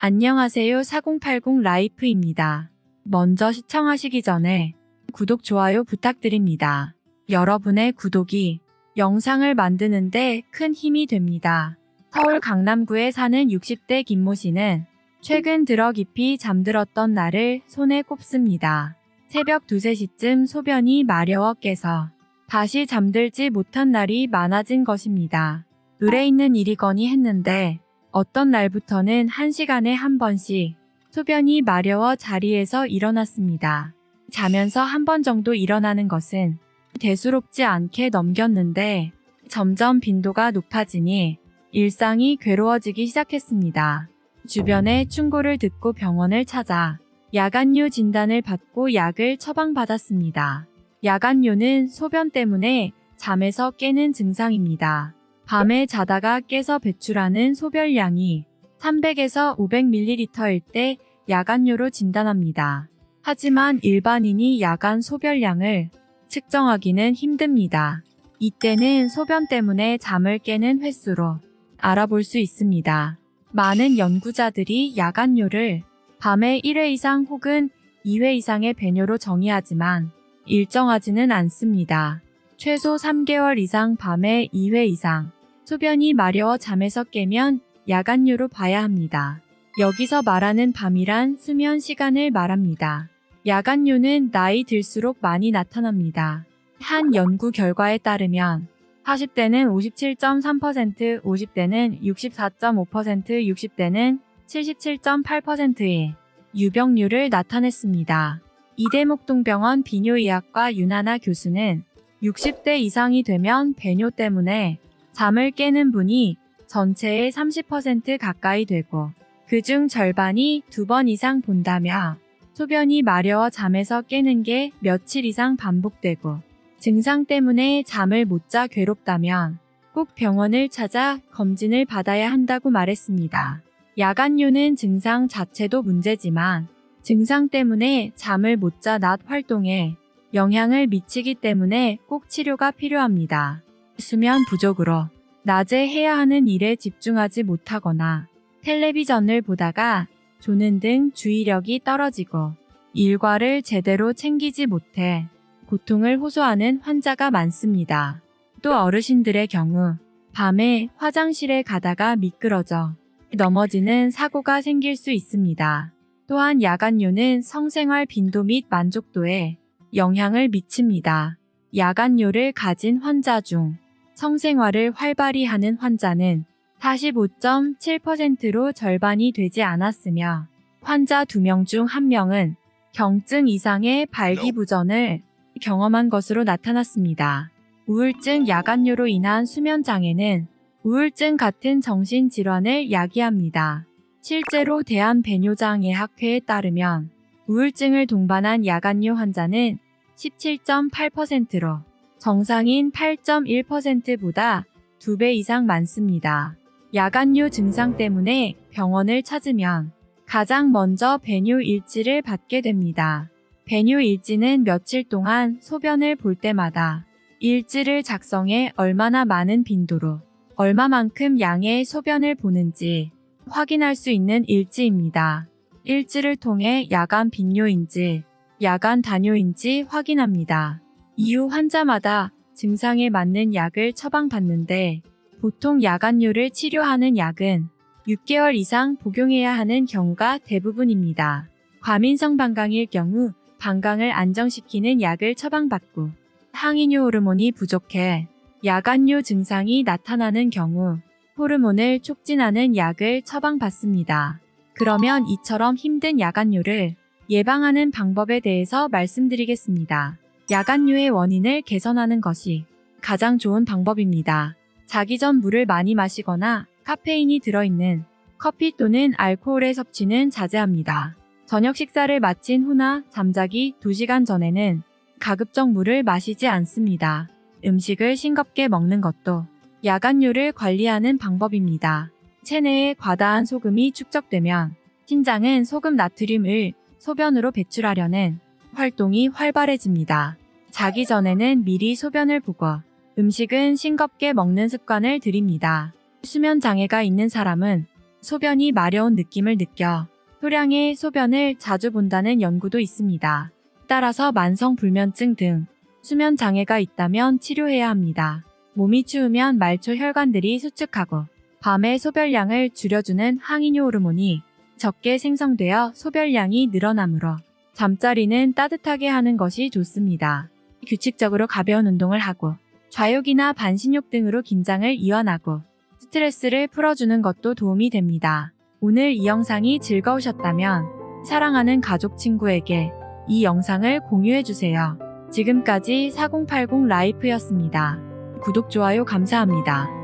안녕하세요 4080 라이프입니다. 먼저 시청하시기 전에 구독, 좋아요 부탁드립니다. 여러분의 구독이 영상을 만드는데 큰 힘이 됩니다. 서울 강남구에 사는 60대 김모 씨는 최근 들어 깊이 잠들었던 날을 손에 꼽습니다. 새벽 2, 3시쯤 소변이 마려워 깨서 다시 잠들지 못한 날이 많아진 것입니다. 의뢰 있는 일이거니 했는데 어떤 날부터는 한 시간에 한 번씩 소변이 마려워 자리에서 일어났습니다. 자면서 한 번 정도 일어나는 것은 대수롭지 않게 넘겼는데 점점 빈도가 높아지니 일상이 괴로워지기 시작했습니다. 주변에 충고를 듣고 병원을 찾아 야간뇨 진단을 받고 약을 처방받았습니다. 야간뇨는 소변 때문에 잠에서 깨는 증상입니다. 밤에 자다가 깨서 배출하는 소변량이 300에서 500ml일 때 야간뇨로 진단합니다. 하지만 일반인이 야간 소변량을 측정하기는 힘듭니다. 이때는 소변 때문에 잠을 깨는 횟수로 알아볼 수 있습니다. 많은 연구자들이 야간뇨를 밤에 1회 이상 혹은 2회 이상의 배뇨로 정의하지만 일정하지는 않습니다. 최소 3개월 이상 밤에 2회 이상 소변이 마려워 잠에서 깨면 야간뇨로 봐야 합니다. 여기서 말하는 밤이란 수면 시간을 말합니다. 야간뇨는 나이 들수록 많이 나타납니다. 한 연구 결과에 따르면 40대는 57.3%, 50대는 64.5%, 60대는 77.8%의 유병률을 나타냈습니다. 이대목동병원 비뇨의학과 윤하나 교수는 60대 이상이 되면 배뇨 때문에 잠을 깨는 분이 전체의 30% 가까이 되고 그중 절반이 두 번 이상 본다며 소변이 마려워 잠에서 깨는 게 며칠 이상 반복되고 증상 때문에 잠을 못 자 괴롭다면 꼭 병원을 찾아 검진을 받아야 한다고 말했습니다. 야간뇨는 증상 자체도 문제지만 증상 때문에 잠을 못 자 낮 활동에 영향을 미치기 때문에 꼭 치료가 필요합니다. 수면 부족으로 낮에 해야 하는 일에 집중하지 못하거나 텔레비전을 보다가 조는 등 주의력이 떨어지고 일과를 제대로 챙기지 못해 고통을 호소하는 환자가 많습니다. 또 어르신들의 경우 밤에 화장실에 가다가 미끄러져 넘어지는 사고가 생길 수 있습니다. 또한 야간뇨는 성생활 빈도 및 만족도에 영향을 미칩니다. 야간뇨를 가진 환자 중 성생활을 활발히 하는 환자는 45.7%로 절반이 되지 않았으며 환자 2명 중 1명은 경증 이상의 발기부전을 경험한 것으로 나타났습니다. 우울증 야간뇨로 인한 수면 장애는 우울증 같은 정신질환을 야기합니다. 실제로 대한배뇨장애학회에 따르면 우울증을 동반한 야간뇨 환자는 17.8%로 정상인 8.1%보다 2배 이상 많습니다. 야간뇨 증상 때문에 병원을 찾으면 가장 먼저 배뇨 일지를 받게 됩니다. 배뇨 일지는 며칠 동안 소변을 볼 때마다 일지를 작성해 얼마나 많은 빈도로 얼마만큼 양의 소변을 보는지 확인할 수 있는 일지입니다. 일지를 통해 야간 빈뇨인지 야간 단뇨인지 확인합니다. 이후 환자마다 증상에 맞는 약을 처방받는데 보통 야간뇨를 치료하는 약은 6개월 이상 복용해야 하는 경우가 대부분입니다. 과민성 방광일 경우 방광을 안정시키는 약을 처방받고 항이뇨 호르몬이 부족해 야간뇨 증상이 나타나는 경우 호르몬을 촉진하는 약을 처방받습니다. 그러면 이처럼 힘든 야간뇨를 예방하는 방법에 대해서 말씀드리겠습니다. 야간뇨의 원인을 개선하는 것이 가장 좋은 방법입니다. 자기 전 물을 많이 마시거나 카페인이 들어있는 커피 또는 알코올의 섭취는 자제합니다. 저녁 식사를 마친 후나 잠자기 2시간 전에는 가급적 물을 마시지 않습니다. 음식을 싱겁게 먹는 것도 야간뇨를 관리하는 방법입니다. 체내에 과다한 소금이 축적되면 신장은 소금 나트륨을 소변으로 배출하려는 활동이 활발해집니다. 자기 전에는 미리 소변을 보고 음식은 싱겁게 먹는 습관을 들입니다. 수면 장애가 있는 사람은 소변이 마려운 느낌을 느껴 소량의 소변을 자주 본다는 연구도 있습니다. 따라서 만성 불면증 등 수면 장애가 있다면 치료해야 합니다. 몸이 추우면 말초 혈관들이 수축하고 밤에 소변량을 줄여주는 항이뇨 호르몬이 적게 생성되어 소변량이 늘어나므로 잠자리는 따뜻하게 하는 것이 좋습니다. 규칙적으로 가벼운 운동을 하고 좌욕이나 반신욕 등으로 긴장을 이완하고 스트레스를 풀어주는 것도 도움이 됩니다. 오늘 이 영상이 즐거우셨다면 사랑하는 가족 친구에게 이 영상을 공유해주세요. 지금까지 4080 라이프였습니다. 구독, 좋아요 감사합니다.